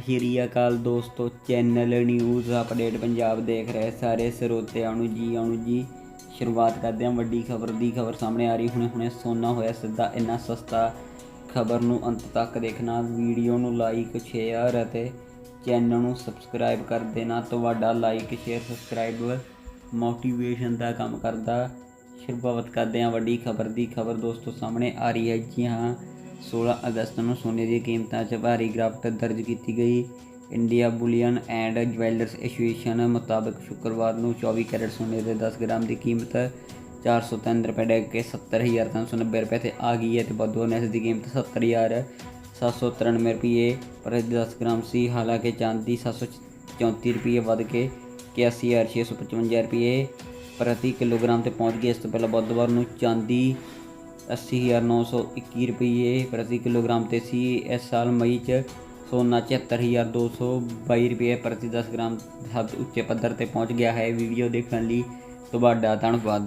ਸ਼੍ਰੀ ਅਕਾਲ ਦੋਸਤੋ, channel news update Punjab ਦੇਖ ਰਹੇ ਸਾਰੇ ਸਰੋਤਿਆਂ ਨੂੰ ਜੀ, ਆਉਣ ਜੀ। ਸ਼ੁਰੂਆਤ ਕਰਦੇ ਹਾਂ ਵੱਡੀ ਖਬਰ ਦੀ। ਖਬਰ ਸਾਹਮਣੇ ਆ ਰਹੀ, ਹੁਣੇ ਹੁਣੇ ਸੋਨਾ ਹੋਇਆ ਸਿੱਧਾ, ਇੰਨਾ ਸਸਤਾ ਖਬਰ ਨੂੰ ਅੰਤ ਤੱਕ ਦੇਖਣਾ। ਵੀਡੀਓ ਨੂੰ ਲਾਈਕ ਸ਼ੇਅਰ ਅਤੇ ਚੈਨਲ ਨੂੰ ਸਬਸਕ੍ਰਾਈਬ ਕਰ ਦੇਣਾ। ਤੁਹਾਡਾ ਲਾਈਕ ਸ਼ੇਅਰ ਸਬਸਕ੍ਰਾਈਬ ਮੋਟੀਵੇਸ਼ਨ ਦਾ ਕੰਮ ਕਰਦਾ। ਸ਼ੁਰੂਆਤ ਕਰਦੇ ਹਾਂ ਵੱਡੀ ਖਬਰ ਦੀ। ਖਬਰ ਦੋਸਤੋ ਸਾਹਮਣੇ ਆ ਰਹੀ ਹੈ ਜੀ ਹਾਂ। 16 ਅਗਸਤ ਨੂੰ ਸੋਨੇ ਦੀਆਂ ਕੀਮਤਾਂ 'ਚ ਭਾਰੀ ਗਿਰਾਵਟ ਦਰਜ ਕੀਤੀ ਗਈ। India bullion and jewellers association ਮੁਤਾਬਕ ਸ਼ੁੱਕਰਵਾਰ ਨੂੰ 24 ਕੈਰਟ ਸੋਨੇ ਦੇ 10 ਗ੍ਰਾਮ ਦੀ ਕੀਮਤ 403 ਰੁਪਏ ਡਿੱਗ ਕੇ 70390 ਰੁਪਏ ਤੇ ਆ ਗਈ ਹੈ ਤੇ ਬਦੋ ਇਸ ਦੀ ਕੀਮਤ 70793 ਰੁਪਏ ਪ੍ਰਤੀ 10 ਗ੍ਰਾਮ ਸੀ। ਹਾਲਾਂਕਿ ਚਾਂਦੀ 734 ਰੁਪਏ ਵੱਧ ਕੇ 81655 ਰੁਪਏ ਪ੍ਰਤੀ ਕਿਲੋਗ੍ਰਾਮ ਤੇ ਪਹੁੰਚ ਗਈ। ਇਸ ਤੋਂ ਪਹਿਲਾਂ ਬੁੱਧਵਾਰ ਨੂੰ ਚਾਂਦੀ 80921 ਰੁਪਏ ਪ੍ਰਤੀ ਕਿਲੋਗ੍ਰਾਮ ਤੇ ਸੀ ਇਸ ਸਾਲ ਮਈ ਚ ਸੋਨਾ 74222 ਰੁਪਏ ਪ੍ਰਤੀ 10 ਗ੍ਰਾਮ ਸਭ ਉੱਚੇ ਪੱਧਰ ਤੇ ਪਹੁੰਚ ਗਿਆ ਹੈ। ਵੀਡੀਓ ਦੇਖਣ ਲਈ ਤੁਹਾਡਾ ਧੰਨਵਾਦ।